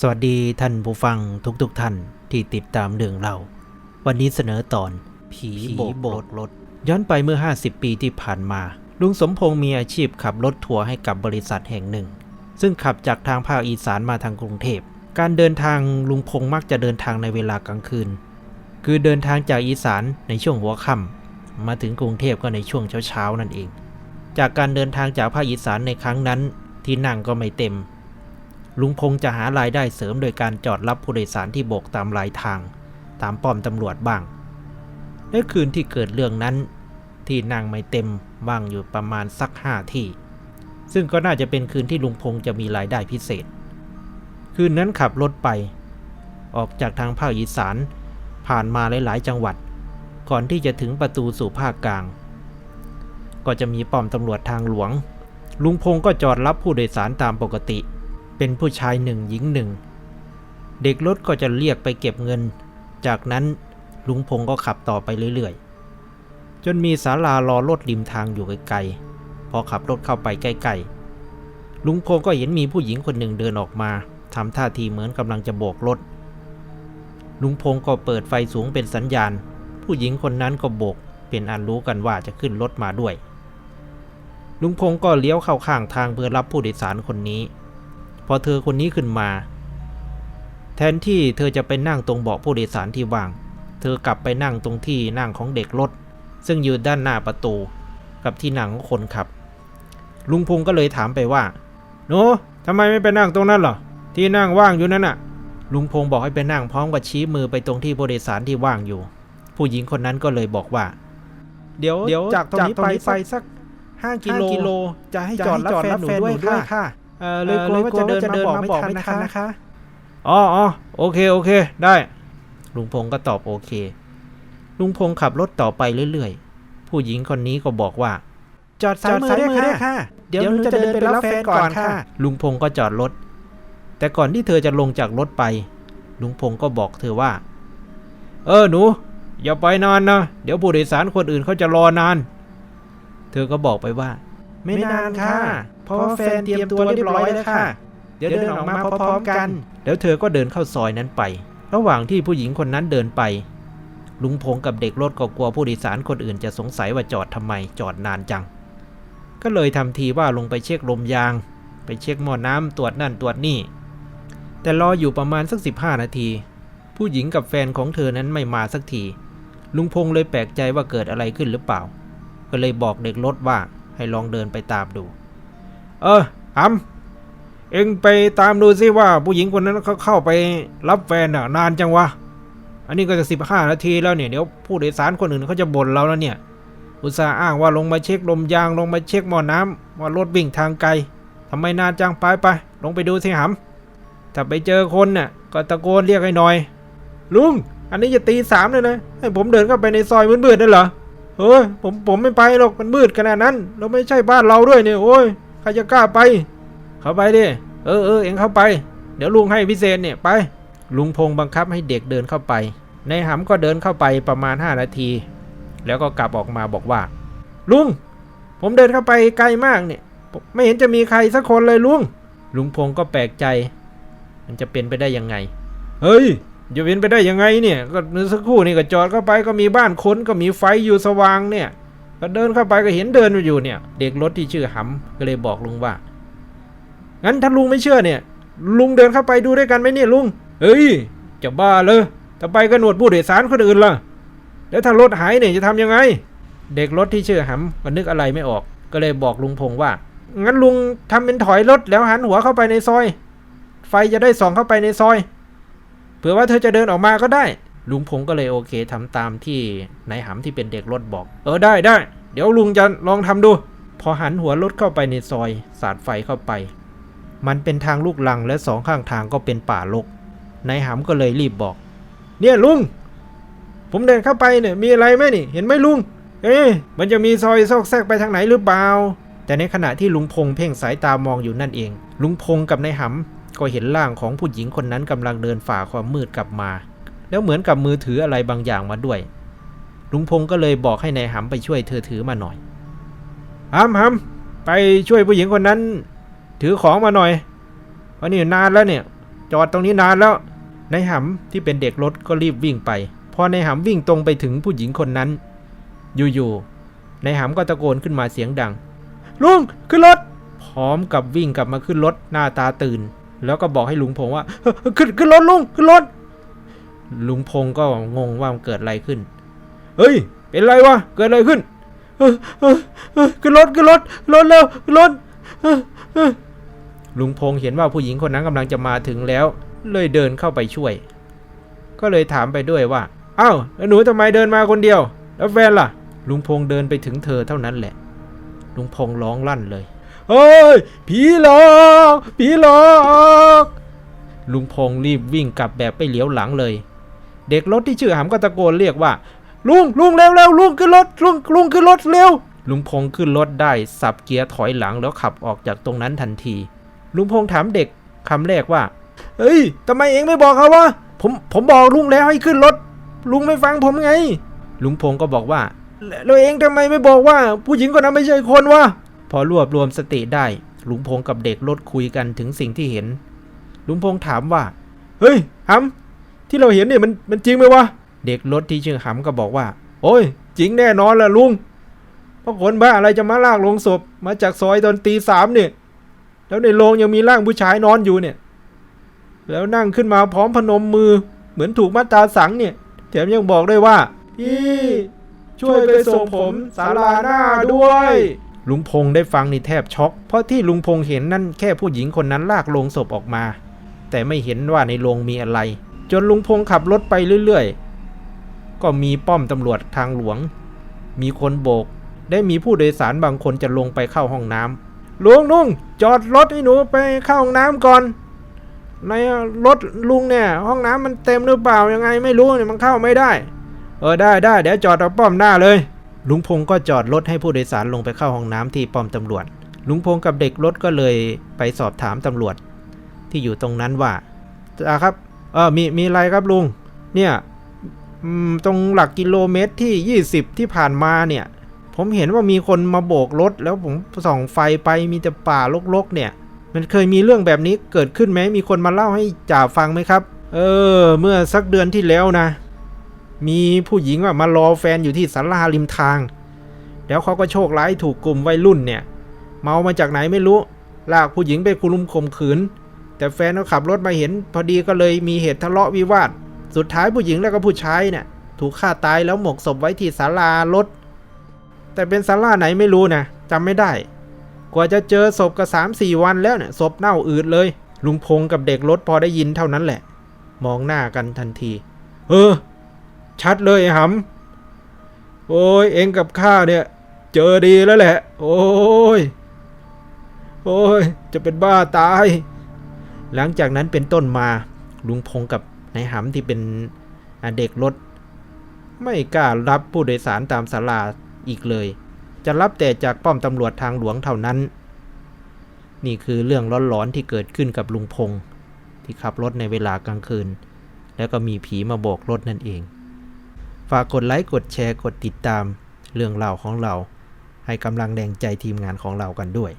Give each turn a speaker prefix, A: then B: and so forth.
A: สวัสดีท่านผู้ฟังทุกๆทท่านที่ติดตามเรื่องเรา วันนี้เสนอตอน ผีโบกรถ ย้อนไปเมื่อ 50 ปีที่ผ่านมา ลุงสมพงษ์มีอาชีพขับรถทัวร์ให้กับบริษัทแห่งหนึ่ง ซึ่งขับจากทางภาคอีสานมาทางกรุงเทพ การเดินทางลุงพงษ์มักจะเดินทางในเวลากลางคืน คือเดินทางจากอีสานในช่วงหัวค่ำมาถึงกรุงเทพก็ในช่วงเช้าๆนั่นเอง จากการเดินทางจากภาคอีสานในครั้งนั้น ที่นั่งก็ไม่เต็ม ลุงพงษ์จะหารายได้เสริมโดยการจอดรับผู้โดยสารที่โบกตามรายทาง ตามป้อมตำรวจบ้าง ในคืนที่เกิดเรื่องนั้น ที่นั่งไม่เต็มว่างอยู่ประมาณสักห้าที่ ซึ่งก็น่าจะเป็นคืนที่ลุงพงษ์จะมีรายได้พิเศษ คืนนั้นขับรถไป ออกจากทางภาคอีสาน ผ่านมาหลายๆ จังหวัด ก่อนที่จะถึงประตูสู่ภาคกลาง ก็จะมีป้อมตำรวจทางหลวง ลุงพงษ์ก็จอดรับผู้โดยสารตามปกติ เป็นผู้ชายหนึ่งหญิงหนึ่ง เด็กรถก็จะเรียกไปเก็บเงิน จากนั้นลุงพงษ์ก็ขับต่อไปเรื่อยๆ จนมีศาลารอรถริมทางอยู่ไกลๆ พอขับรถเข้าไปใกล้ๆ ลุงพงษ์ก็เห็นมีผู้หญิงคนหนึ่งเดินออกมาทำท่าทีเหมือนกำลังจะโบกรถ ลุงพงษ์ก็เปิดไฟสูงเป็นสัญญาณ ผู้หญิงคนนั้นก็โบก เป็นอันรู้กันว่าจะขึ้นรถมาด้วย ลุงพงษ์ก็เลี้ยวเข้าข้างทางเพื่อรับผู้โดยสารคนนี้ พอเธอคนนี้ขึ้นมา แทนที่เธอจะไปนั่งตรงเบาะผู้โดยสารที่ว่าง เธอกลับไปนั่งตรงที่นั่งของเด็กรถ ซึ่งอยู่ด้านหน้าประตู กับที่นั่งของคนขับ ลุงพงษ์ก็เลยถามไปว่าหนูทำไมไม่ไปนั่งตรงนั้นหรอ ที่นั่งว่างอยู่นั่นน่ะ ลุงพงษ์บอกให้ไปนั่งพร้อมกับชี้มือไปตรงที่ผู้โดยสารที่ว่างอยู่ ผู้หญิงคนนั้นก็เลยบอกว่า เดี๋ยว
B: เดี๋ยว
A: จากตรงนี้
B: จากตรงนี้
A: ไป
B: ไป
A: สัก
B: ห้า
A: กิ
B: กิ
A: โล
B: โล
A: จะให้
B: จะ
A: จอด
B: ให้
A: รับ
B: จอด
A: แฟน
B: รับ
A: หนู
B: แฟน
A: ด้วย
B: หนูด้วย
A: ค่ะ
B: ค่ะ
A: เออเลยกลัวว่าจะเดินมาบอกไม่ทันนะคะ
B: นะคะ
A: อ๋ออ๋อโอเคโอเค ได้ ลุงพงษ์ก็ตอบโอเค ลุงพงษ์ขับรถต่อไปเรื่อยๆ ผู้หญิงคนนี้ก็บอกว่า จอด
B: จ
A: ซ้าย
B: อด
A: มือ
B: ซ้าย
A: ด้วย
B: มือด้วย
A: ค่ะ
B: ค่ะ
A: เดี๋ยว
B: เดี๋ยว
A: ห
B: ห
A: นู
B: นู
A: จะ
B: จะ
A: เดิ
B: เดิ
A: น
B: น
A: ไป
B: ไป
A: รั
B: รั
A: บบแฟ
B: แฟ
A: น
B: น
A: ก่
B: ก่
A: อ
B: อนน
A: ค่ะ
B: ค่ะ
A: ลุงพงษ์ก็จอดรถ แต่ก่อนที่เธอจะลงจากรถไป ลุงพงษ์ก็บอกเธอว่า เออหนู อย่าไปนานนะ เดี๋ยวผู้โดยสารคนอื่นเขาจะรอนาน เธอก็บอกไปว่า
B: ไม่นานค่ะ เพราะว่าแฟนเตรียมตัวเรียบร้อยแล้วค่ะ เดี๋ยวเดินออกมาพร้อมๆกัน
A: แล้วเธอก็เดินเข้าซอยนั้นไป ระหว่างที่ผู้หญิงคนนั้นเดินไป ลุงพงกับเด็กรถก็กลัวผู้โดยสารคนอื่นจะสงสัยว่าจอดทำไมจอดนานจัง ก็เลยทำทีว่าลงไปเช็คลมยาง ไปเช็คหม้อน้ำตรวจนั่นตรวจนี่ แต่รออยู่ประมาณสัก 15 นาที ผู้หญิงกับแฟนของเธอนั้นไม่มาสักทีลุงพงเลยแปลกใจว่าเกิดอะไรขึ้นหรือเปล่า ก็เลยบอกเด็กรถว่าให้ลองเดินไปตามดู เอออำเอ็งไปตามดูซิว่าผู้หญิงคนนั้นเขาเข้าไปรับแฟนอะนานจังวะ อันนี้ก็จะสิบห้านาทีแล้วเนี่ยเดี๋ยวผู้โดยสารคนอื่นเขาจะบ่นเราแล้วเนี่ย อุตส่าห์อ้างว่าลงมาเช็คลมยางลงมาเช็คหม้อน้ำว่ารถวิ่งทางไกลทำไมนานจังไปไปลงไปดูสิหำถ้าไปเจอคนน่ะก็ตะโกนเรียกให้หน่อย ลุง อันนี้จะตีสามเลยนะให้ผมเดินเข้าไปในซอยมืดๆได้เหรอเฮ้ยผมผมไม่ไปหรอกมันมืดขนาดนั้น เราไม่ใช่บ้านเราด้วยเนี่ยโอ้ย รจะกล้าไป เข้าไปดิ เออเออเอ็งเข้าไป เดี๋ยวลุงให้พิเศษเนี่ยไป ลุงพงบังคับให้เด็กเดินเข้าไป ในหำก็เดินเข้าไปประมาณ 5 นาที แล้วก็กลับออกมาบอกว่า ลุง ผมเดินเข้าไปไกลมากเนี่ย ไม่เห็นจะมีใครสักคนเลยลุง ลุงพงก็แปลกใจ มันจะเป็นไปได้ยังไง เฮ้ยจะเป็นไปได้ยังไงเนี่ย ก็เมื่อสักครู่นี่ก็จอดเข้าไปก็มีบ้านคนก็มีไฟอยู่สว่างเนี่ย ก็เดินเข้าไปก็เห็นเดินอยู่เนี่ย เด็กรถที่ชื่อหำก็เลยบอกลุงว่า งั้นถ้าลุงไม่เชื่อเนี่ย ลุงเดินเข้าไปดูด้วยกันไหมเนี่ยลุง เฮ้ย จะบ้าเลยถ้าไปก็หนวดผู้โดยสารคนอื่นล่ะ แล้วถ้ารถหายเนี่ยจะทำยังไง เด็กรถที่ชื่อหำก็นึกอะไรไม่ออก ก็เลยบอกลุงพงว่า งั้นลุงทำเป็นถอยรถแล้วหันหัวเข้าไปในซอย ไฟจะได้ส่องเข้าไปในซอย เผื่อว่าเธอจะเดินออกมาก็ได้ ลุงพงษ์ก็เลยโอเคทำตามที่นายหำที่เป็นเด็กรถบอก เออได้ได้เดี๋ยวลุงจะลองทำดู พอหันหัวรถเข้าไปในซอย สาดไฟเข้าไป มันเป็นทางลูกลังและสองข้างทางก็เป็นป่ารกนายหำก็เลยรีบบอก เนี่ยลุง ผมเดินเข้าไปเนี่ยมีอะไรไหมนี่ เห็นไหมลุง เอ๊ะมันจะมีซอยซอกแซกไปทางไหนหรือเปล่า แต่ในขณะที่ลุงพงเพ่งสายตามองอยู่นั่นเอง ลุงพงกับนายหำก็เห็นร่างของผู้หญิงคนนั้นกำลังเดินฝ่าความมืดกลับมา แล้วเหมือนกับมือถืออะไรบางอย่างมาด้วย ลุงพงก็เลยบอกให้นายหำไปช่วยเธอถือมาหน่อยหำหำไปช่วยผู้หญิงคนนั้น ถือของมาหน่อยเพราะนี่นานแล้วเนี่ย จอดตรงนี้นานแล้วนายหำที่เป็นเด็กรถก็รีบวิ่งไป พอนายหำวิ่งตรงไปถึงผู้หญิงคนนั้น อยู่ๆนายหำก็ตะโกนขึ้นมาเสียงดัง ลุงขึ้นรถ พร้อมกับวิ่งกลับมาขึ้นรถหน้าตาตื่น แล้วก็บอกให้ลุงพงษ์ว่าขึ้นขึ้นรถลุงขึ้นรถ ลุงพงษ์ก็งงว่ามันเกิดอะไรขึ้น เฮ้ย เป็นไรวะ เกิดอะไรขึ้นเออเออเออขึ้นรถขึ้นรถรถเร็วขึ้นรถเออเออลุงพงษ์เห็นว่าผู้หญิงคนนั้นกำลังจะมาถึงแล้ว เลยเดินเข้าไปช่วย ก็เลยถามไปด้วยว่าอ้าวแล้วหนูทำไมเดินมาคนเดียว แล้วแฟนล่ะ ลุงพงษ์เดินไปถึงเธอเท่านั้นแหละ ลุงพงษ์ร้องลั่นเลยเฮ้ยผีหลอกผีหลอกลุงพงษ์รีบวิ่งกลับแบบไม่เหลียวหลังเลย เด็กรถที่ชื่อหำก็ตะโกนเรียกว่า ลุงลุงเร็วเร็วลุงขึ้นรถลุงลุงขึ้นรถเร็ว ลุงพงขึ้นรถได้สับเกียร์ถอยหลังแล้วขับออกจากตรงนั้นทันที ลุงพงถามเด็กคำแรกว่าเฮ้ยทำไมเองไม่บอกเขาวะผมผมบอกลุงแล้วให้ขึ้นรถ ลุงไม่ฟังผมไง ลุงพงก็บอกว่าแล้วเองทำไมไม่บอกว่า ผู้หญิงคนนั้นไม่ใช่คนวะพอรวบรวมสติได้ ลุงพงกับเด็กรถคุยกันถึงสิ่งที่เห็น ลุงพงถามว่า เฮ้ยหำ ที่เราเห็นเนี่ยมันมันจริงไหมวะ เด็กรถที่ชื่อหำก็บอกว่า โอ้ย จริงแน่นอนล่ะลุงเพราะคนบ้าอะไรจะมาลากลงศพ มาจากซอยตอนตีสามเนี่ย แล้วในโรงยังมีร่างผู้ชายนอนอยู่เนี่ย แล้วนั่งขึ้นมาพร้อมพนมมือ เหมือนถูกมัดตราสังเนี่ยแถมยังบอกด้วยว่า พี่ช่วยไปส่งผมศาลาหน้าด้วย ลุงพงได้ฟังนี่แทบช็อก เพราะที่ลุงพงเห็นนั่นแค่ผู้หญิงคนนั้นลากโลงศพออกมา แต่ไม่เห็นว่าในโรงมีอะไร จนลุงพงขับรถไปเรื่อยๆ ก็มีป้อมตำรวจทางหลวง มีคนโบก ได้มีผู้โดยสารบางคนจะลงไปเข้าห้องน้ำลุงลุงจอดรถให้หนูไปเข้าห้องน้ำก่อน ในรถลุงเนี่ยห้องน้ำมันเต็มหรือเปล่ายังไงไม่รู้เนี่ยมันเข้าไม่ได้ เออได้ได้เดี๋ยวจอดเอาป้อมหน้าเลย ลุงพงก็จอดรถให้ผู้โดยสารลงไปเข้าห้องน้ำที่ป้อมตำรวจ ลุงพงกับเด็กรถก็เลยไปสอบถามตำรวจ ที่อยู่ตรงนั้นว่าอ่าครับ เออมีมีอะไรครับลุง เนี่ยตรงหลักกิโลเมตรที่ 20 ที่ผ่านมาเนี่ย ผมเห็นว่ามีคนมาโบกรถ แล้วผมส่องไฟไปมีแต่ป่ารกๆเนี่ย มันเคยมีเรื่องแบบนี้เกิดขึ้นไหมมีคนมาเล่าให้จ่าฟังไหมครับ เออ เมื่อสักเดือนที่แล้วนะ มีผู้หญิงว่ามารอแฟนอยู่ที่ศาลาริมทาง แล้วเขาก็โชคร้ายถูกกลุ่มวัยรุ่นเนี่ย เมามาจากไหนไม่รู้ลากผู้หญิงไปคุรุมข่มขืน แต่แฟนเขาขับรถมาเห็น พอดีก็เลยมีเหตุทะเลาะวิวาท สุดท้ายผู้หญิงแล้วก็ผู้ชายเนี่ยถูกฆ่าตายแล้วหมกศพไว้ที่ศาลารถ แต่เป็นศาลาไหนไม่รู้นะจำไม่ได้ กว่าจะเจอศพก็สามสี่วันแล้วเนี่ยศพเน่าอืดเลย ลุงพงกับเด็กรถพอได้ยินเท่านั้นแหละ มองหน้ากันทันที เออ ชัดเลยไอ้หำโอ้ยเองกับข้าเนี่ย เจอดีแล้วแหละ โอ้ยโอ้ยจะเป็นบ้าตาย หลังจากนั้นเป็นต้นมาลุงพงกับนายหำที่เป็นเด็กรถ ไม่กล้ารับผู้โดยสารตามศาลาอีกเลย จะรับแต่จากป้อมตำรวจทางหลวงเท่านั้น นี่คือเรื่องร้อนๆที่เกิดขึ้นกับลุงพงที่ขับรถในเวลากลางคืน แล้วก็มีผีมาโบกรถนั่นเอง ฝากกดไลค์กดแชร์กดติดตามเรื่องเล่าของเรา ให้กำลังแรงใจทีมงานของเรากันด้วย